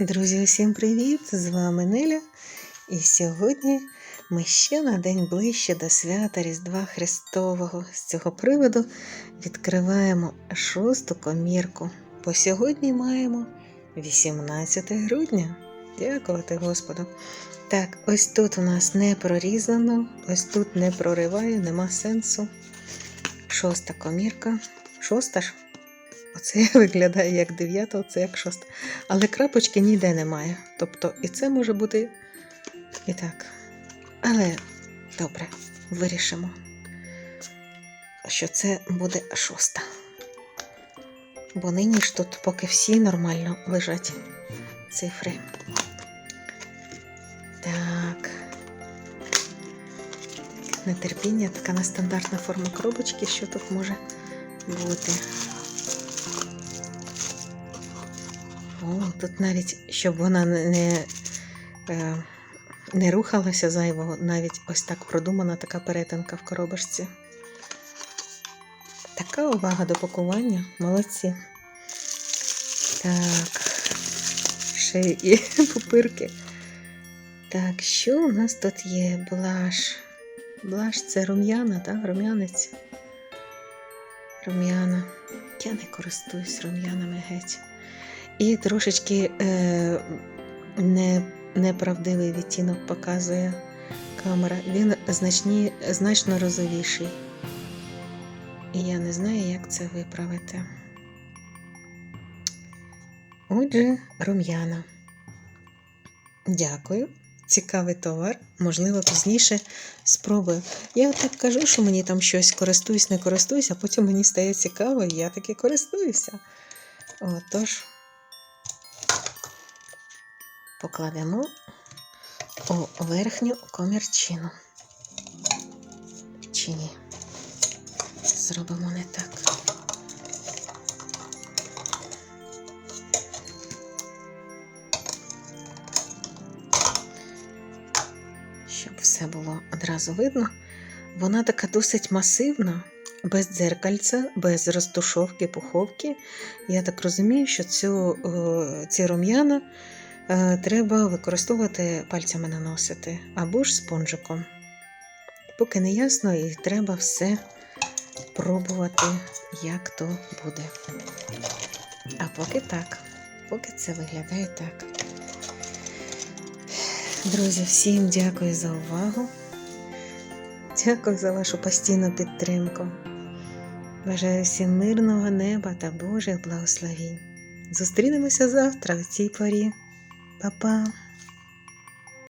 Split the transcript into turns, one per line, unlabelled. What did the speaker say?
Друзі, усім привіт! З вами Неля. І сьогодні ми ще на день ближче до свята Різдва Христового. З цього приводу відкриваємо шосту комірку. Бо сьогодні маємо 18 грудня. Дякувати Господу. Так, ось тут у нас не прорізано, ось тут не прориває, нема сенсу. Шоста комірка. Шоста ж? Оце виглядає як дев'ята, оце як шоста. Але крапочки ніде немає. Тобто і це може бути і так. Але добре, вирішимо, що це буде шоста. Бо нині ж тут поки всі нормально лежать цифри. Так. Нетерпіння, така нестандартна форма коробочки, що тут може бути. О, тут навіть, щоб вона не, е, не рухалася зайвого, навіть ось так продумана така перетинка в коробочці. Така увага до пакування. Молодці. Так. Ще і пупирки. Так, що у нас тут є? Блаш. Блаш це рум'яна, так? Рум'янець. Рум'яна. Я не користуюсь рум'янами геть. І трошечки е, не, неправдивий відтінок показує камера. Він значні, значно розовіший. І я не знаю, як це виправити. Отже, рум'яна. Дякую. Цікавий товар. Можливо, пізніше спробую. Я так кажу, що мені там щось користуюсь, не користуюсь, а потім мені стає цікаво, і я таки користуюся. Отож, покладемо у верхню комірчину. Чи ні? Зробимо не так. Щоб все було одразу видно. Вона така досить масивна, без дзеркальця, без розтушовки, пуховки. Я так розумію, що цю, е, ці рум'яна треба використовувати пальцями наносити або ж спонжиком. Поки не ясно, і треба все пробувати, як то буде. А поки так, поки це виглядає так. Друзі, всім дякую за увагу. Дякую за вашу постійну підтримку. Бажаю всім мирного неба та Божих благословінь. Зустрінемося завтра в цій порі. Па-па!